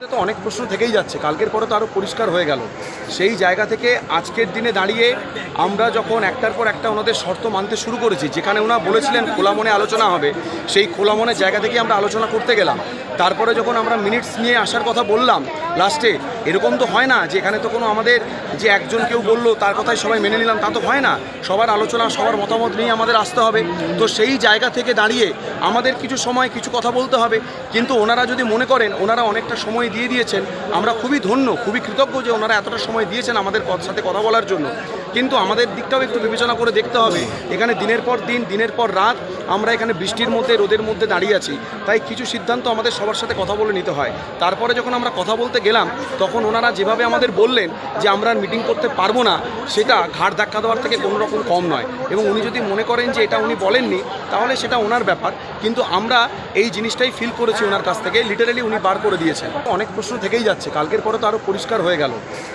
তো অনেক প্রশ্ন থেকেই যাচ্ছে। কালকের পরে তো আরও পরিষ্কার হয়ে গেল। সেই জায়গা থেকে আজকের দিনে দাঁড়িয়ে আমরা যখন একটার পর একটা ওনাদের শর্ত মানতে শুরু করেছি, যেখানে ওনা বলেছিলেন খোলা মনে আলোচনা হবে, সেই খোলা মনের জায়গা থেকে আমরা আলোচনা করতে গেলাম। তারপরে যখন আমরা মিনিটস নিয়ে আসার কথা বললাম লাস্টে এরকম তো হয় না যে এখানে তো কোনো আমাদের যে একজন কেউ বলল, তার কথাই সবাই মেনে নিলাম, তা তো হয় না। সবার আলোচনা, সবার মতামত নিয়ে আমাদের আসতে হবে। তো সেই জায়গা থেকে দাঁড়িয়ে আমাদের কিছু সময়, কিছু কথা বলতে হবে। কিন্তু ওনারা যদি মনে করেন, ওনারা অনেকটা সময় দিয়ে দিয়েছেন। আমরা খুবই ধন্য, খুবই কৃতজ্ঞ যে ওনারা এতটা সময় দিয়েছেন আমাদের সাথে কথা বলার জন্য। কিন্তু আমাদের দিকটাও একটু বিবেচনা করে দেখতে হবে। এখানে দিনের পর দিন, দিনের পর রাত আমরা এখানে বৃষ্টির মধ্যে, রোদের মধ্যে দাঁড়িয়ে আছি। তাই কিছু সিদ্ধান্ত আমাদের সবার সাথে কথা বলে নিতে হয়। তারপরে যখন আমরা কথা বলতে গেলাম, তখন ওনারা যেভাবে আমাদের বললেন যে আমরা মিটিং করতে পারব না, সেটা ঘাট ধাক্কা দেওয়ার থেকে কোনো রকম কম নয়। এবং উনি যদি মনে করেন যে এটা উনি বলেননি, তাহলে সেটা ওনার ব্যাপার। কিন্তু আমরা এই জিনিসটাই ফিল করেছি ওনার কাছ থেকে লিটারালি উনি বার করে দিয়েছেন। অনেক প্রশ্ন থেকেই যাচ্ছে। কালকের পরে তো আরও পরিষ্কার হয়ে গেল।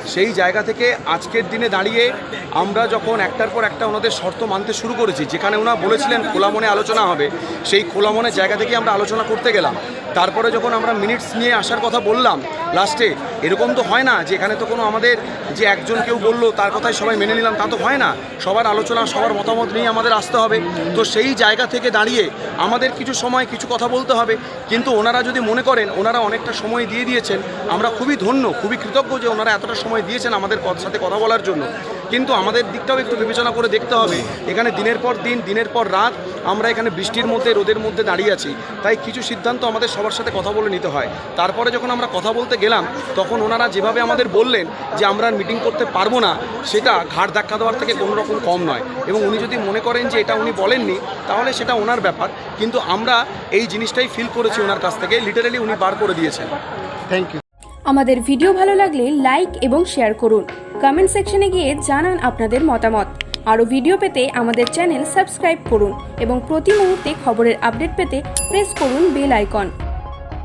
সেই জায়গা থেকে আজকের দিনে দাঁড়িয়ে আমরা যখন একটার পর একটা ওনাদের শর্ত মানতে শুরু করেছি, যেখানে ওনা বলেছিলেন খোলা মনে আলোচনা হবে, সেই খোলা মনে জায়গা থেকে আমরা আলোচনা করতে গেলাম। তারপরে যখন আমরা মিনিটস নিয়ে আসার কথা বললাম লাস্টে এরকম তো হয় না যে এখানে তো কোনো আমাদের যে একজন কেউ বলল, তার কথাই সবাই মেনে নিলাম, তা তো হয় না। সবার আলোচনা, সবার মতামত নিয়ে আমাদের আসতে হবে। তো সেই জায়গা থেকে দাঁড়িয়ে আমাদের কিছু সময়, কিছু কথা বলতে হবে। কিন্তু ওনারা যদি মনে করেন, ওনারা অনেকটা সময় দিয়ে দিয়েছেন, আমরা খুবই ধন্য, খুবই কৃতজ্ঞ যে ওনারা এতটা সময় দিয়েছেন আমাদের সাথে কথা বলার জন্য। কিন্তু আমাদের দিকটাও একটু বিবেচনা করে দেখতে হবে। এখানে দিনের পর দিন, দিনের পর রাত আমরা এখানে বৃষ্টির মধ্যে, রোদের মধ্যে দাঁড়িয়ে আছি। তাই কিছু সিদ্ধান্ত আমাদের সবার সাথে কথা বলে নিতে হয়। তারপরে যখন আমরা কথা বলতে গেলাম, তখন ওনারা যেভাবে আমাদের বললেন যে আমরা মিটিং করতে পারব না সেটা ঘাট ধাক্কা দেওয়ার থেকে কোনো রকম কম নয়। এবং উনি যদি মনে করেন যে এটা উনি বলেননি তাহলে সেটা ওনার ব্যাপার। কিন্তু আমরা এই জিনিসটাই ফিল করেছি ওনার কাছ থেকে লিটারালি উনি বার করে দিয়েছেন। থ্যাংক ইউ আমাদের ভিডিও ভালো লাগলে লাইক এবং শেয়ার করুন। কমেন্ট সেকশনে গিয়ে জানান আপনাদের মতামত। আরও ভিডিও পেতে আমাদের চ্যানেল সাবস্ক্রাইব করুন এবং প্রতি মুহূর্তে খবরের আপডেট পেতে প্রেস করুন বেল আইকন